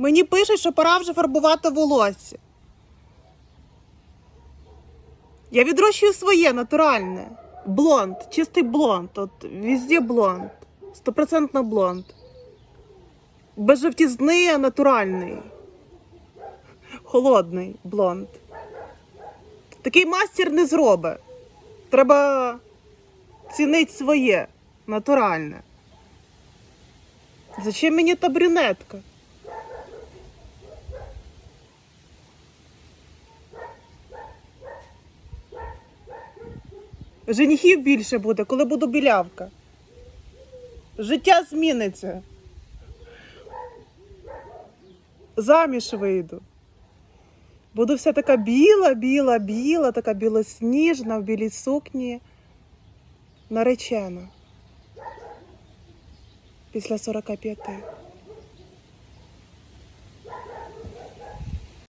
Мені пишуть, що пора вже фарбувати волосся. Я відрощую своє натуральне. Блонд, чистий блонд. От везде блонд. Стопроцентно блонд. Без жовтізни, натуральний. Холодний блонд. Такий мастер не зробить. Треба цінити своє, натуральне. Зачем мені та брюнетка? Женихів більше буде, коли буду білявка. Життя зміниться. Заміж вийду. Буду вся така біла, біла, біла, така білосніжна в білій сукні. Наречена. Після 45.